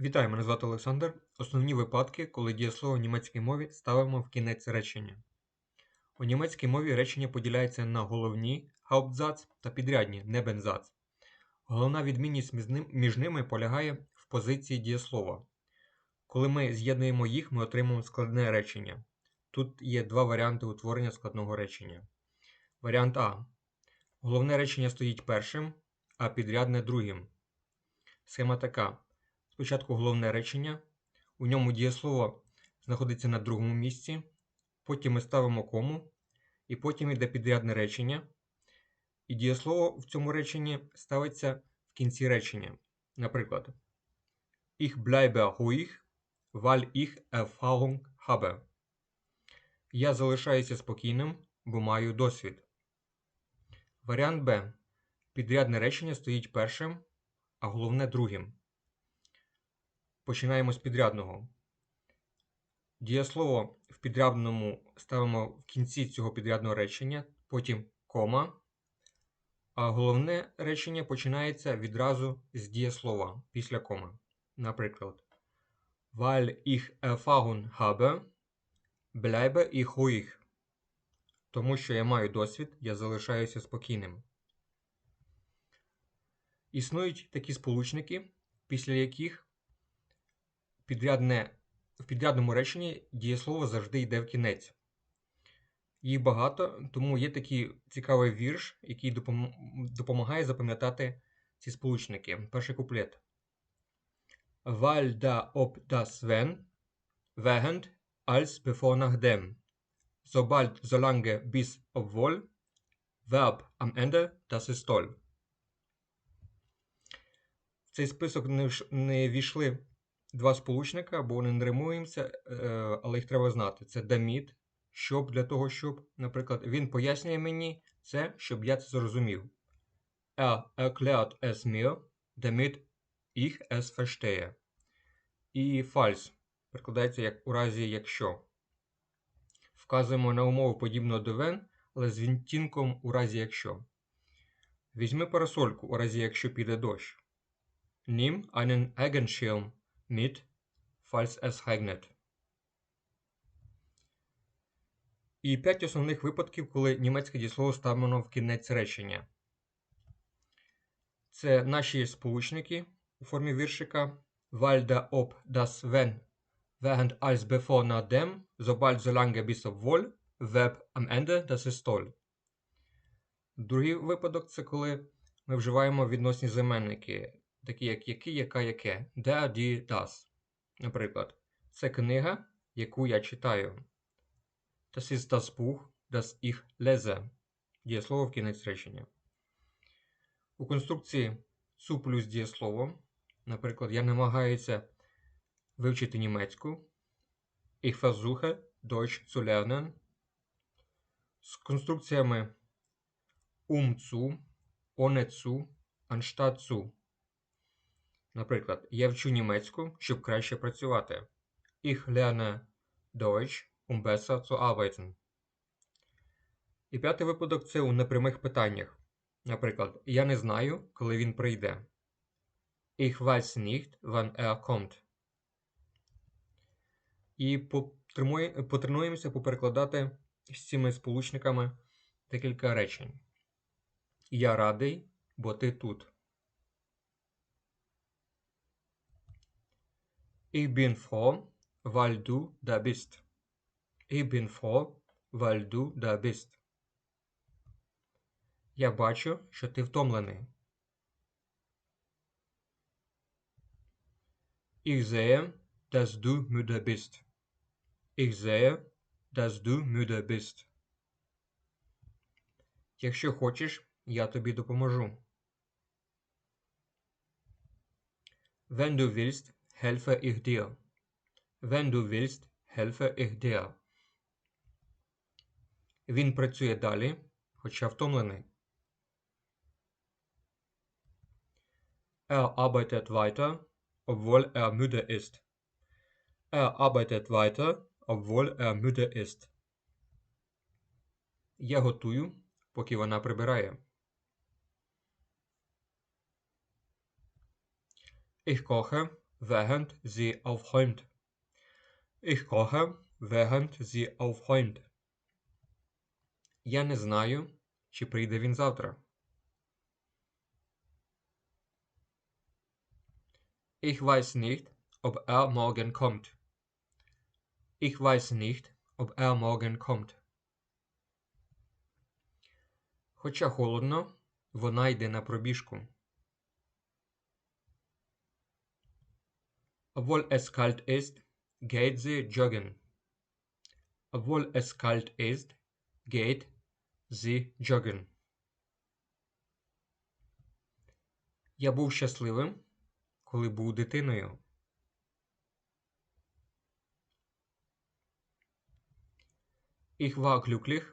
Вітаю, мене звати Олександр. Основні випадки, коли дієслово в німецькій мові ставимо в кінець речення. У німецькій мові речення поділяється на головні Hauptsatz та підрядні Nebensatz. Головна відмінність між ними полягає в позиції дієслова. Коли ми з'єднуємо їх, ми отримуємо складне речення. Тут є два варіанти утворення складного речення. Варіант А. Головне речення стоїть першим, а підрядне другим. Схема така. Спочатку головне речення, у ньому дієслово знаходиться на другому місці, потім ми ставимо кому, і потім йде підрядне речення. І дієслово в цьому реченні ставиться в кінці речення. Наприклад, Ich bleibe ruhig, weil ich Erfahrung habe. Я залишаюся спокійним, бо маю досвід. Варіант Б. Підрядне речення стоїть першим, а головне другим. Починаємо з підрядного. Дієслово в підрядному ставимо в кінці цього підрядного речення, потім кома. А головне речення починається відразу з дієслова після коми. Наприклад, Weil ich Erfahrung habe, bleibe ich ruhig. Тому що я маю досвід, я залишаюся спокійним. Існують такі сполучники, після яких підрядне, в підрядному реченні дієслово завжди йде в кінець. Їх багато, тому є такий цікавий вірш, який допомагає запам'ятати ці сполучники. Перший куплет. Da ob das wenn, während, als, bevor, nachdem. Sobald, solange, bis, obwohl. Verb am Ende, das ist toll. В цей список не війшли два сполучника, бо вони не римуємося, е, але їх треба знати. Це damit, щоб для того, щоб, наприклад, він пояснює мені це, щоб я це зрозумів. Er erklärt es mir, damit ich es verstehe. І false перекладається як у разі якщо. Вказуємо на умову подібно до when, але з відтінком у разі якщо. Візьми парасольку у разі якщо піде дощ. Nimm einen Regenschirm mit, falls es regnet. І п'ять основних випадків, коли німецьке дієслово ставлено в кінець речення. Це наші сполучники у формі віршика. Weil ob das wenn, während als bevor nachdem, sobald solange bis obwohl, Verb am Ende, das ist toll. Другий випадок це коли ми вживаємо відносні займенники, такі як який, яка, яке, der, die, das. Наприклад, це книга, яку я читаю. Das ist das Buch, das ich lese. Дієслово в кінець речення. У конструкції су плюс дієслово, наприклад, я намагаюся вивчити німецьку. Ich versuche Deutsch zu lernen. З конструкціями um zu, ohne zu, anstatt zu. Наприклад, я вчу німецьку, щоб краще працювати. Ich lerne Deutsch, um besser zu arbeiten. І п'ятий випадок це у непрямих питаннях. Наприклад, я не знаю, коли він прийде. Ich weiß nicht, wann er kommt. І потренуємося поперекладати з цими сполучниками декілька речень. Я радий, бо ти тут. Ich bin froh, weil du da bist. Ich bin froh, weil du da bist. Я бачу, що ти втомлений. Ich sehe, dass du müde bist. Ich sehe, dass du müde bist. Якщо хочеш, я тобі допоможу. Wenn du willst, helfe ich dir. Wenn du willst, helfe ich dir. Він працює далі, хоча втомлений. Er arbeitet weiter, obwohl er müde ist. Er arbeitet weiter, obwohl er müde ist. Я готую, поки вона прибирає. Ich koche, während sie aufräumt. Ich koche, während sie aufräumt. Я не знаю, чи прийде він завтра. Ich weiß nicht, ob er morgen kommt. Ich weiß nicht, ob er morgen kommt. Хоча холодно, вона йде на пробіжку. Obwohl es kalt ist, geht sie joggen. Obwohl es kalt ist, geht sie joggen. Я був щасливим, коли був дитиною. Ich war glücklich,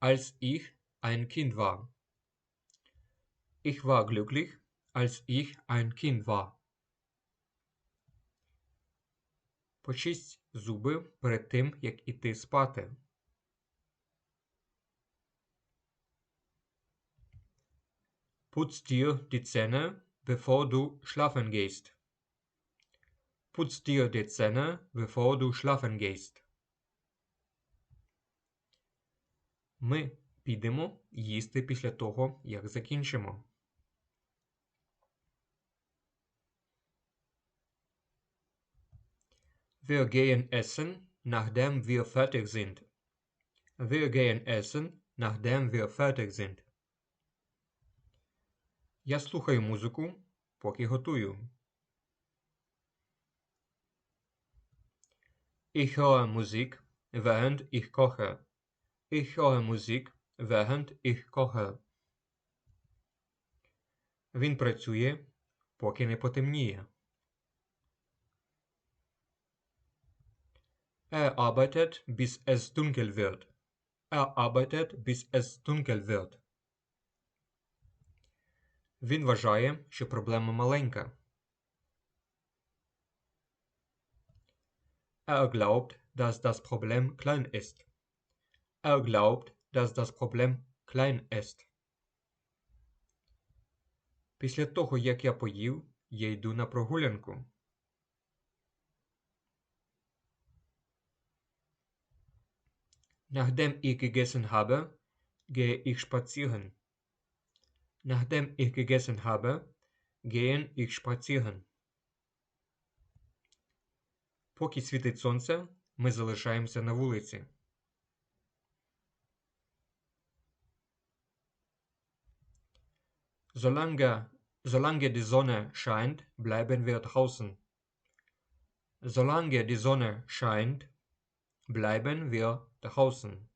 als ich ein Kind war. Ich war glücklich, als ich ein Kind war. Почисть зуби перед тим, як іти спати. Putz dir die Zähne, bevor du schlafen gehst. Putz dir die Zähne, bevor du schlafen gehst. Ми підемо їсти після того, як закінчимо. Wir gehen essen, nachdem wir fertig sind. Wir gehen essen, nachdem wir fertig sind. Я слухаю музику, поки готую. Ich höre Musik, während ich koche. Ich höre Musik, während ich koche. Він працює, поки не потемніє. Er arbeitet, bis es dunkel wird. Er arbeitet, bis es dunkel wird. Він вважає, що проблема маленька. Er glaubt, dass das Problem klein ist. Er glaubt, dass das Problem klein ist. Після того, як я поїв, я йду на прогулянку. Nachdem ich gegessen habe, gehe ich spazieren. Nachdem ich gegessen habe, gehen ich spazieren. Поки світить сонце, ми залишаємося на вулиці. Solange, solange die Sonne scheint, bleiben wir draußen. Solange die Sonne scheint, bleiben wir draußen.